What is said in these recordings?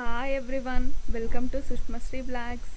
Hi everyone welcome to Sushmasri blogs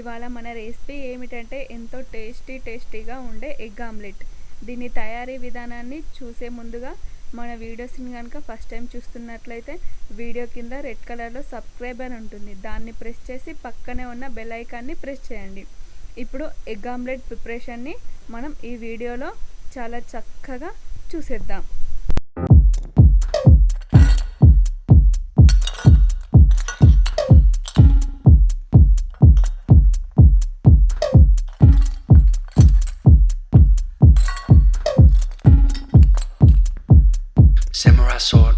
ఇవాళ మన recipe ఏమిటంటే ఎంతో టేస్టీ టేస్టీగా ఉండే ఎగ్ ఆమ్లెట్ దీని తయారీ విధానాన్ని చూసే ముందుగా మన వీడియోస్ని కనుక ఫస్ట్ టైం చూస్తున్నట్లయితే వీడియో కింద రెడ్ కలర్లో సబ్స్క్రైబ్ అని ఉంటుంది. దాన్ని ప్రెస్ చేసి పక్కనే ఉన్న బెల్ ఐకాన్ని ప్రెస్ చేయండి. ఇప్పుడు ఎగ్ ఆమ్లెట్ ప్రిపరేషన్ని మనం ఈ వీడియోలో చాలా చక్కగా చూసేద్దాం. sort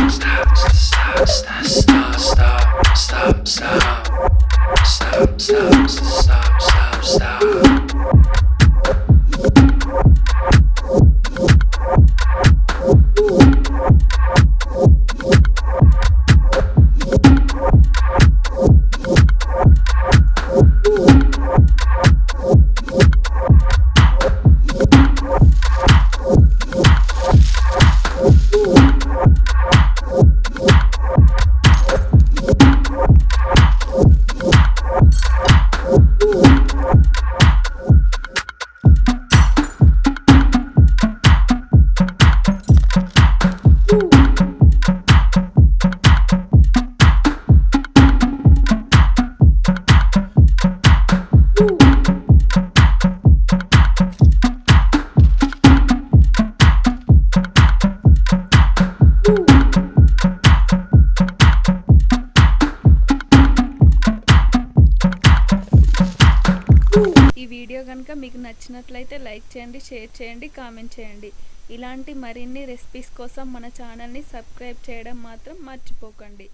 కనుక మీకు నచ్చినట్లయితే లైక్ చేయండి షేర్ చేయండి కామెంట్ చేయండి. ఇలాంటి మరిన్ని రెసిపీస్ కోసం మన ఛానల్ని సబ్స్క్రైబ్ చేయడం మాత్రం మర్చిపోకండి.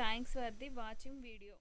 Thanks for the watching video.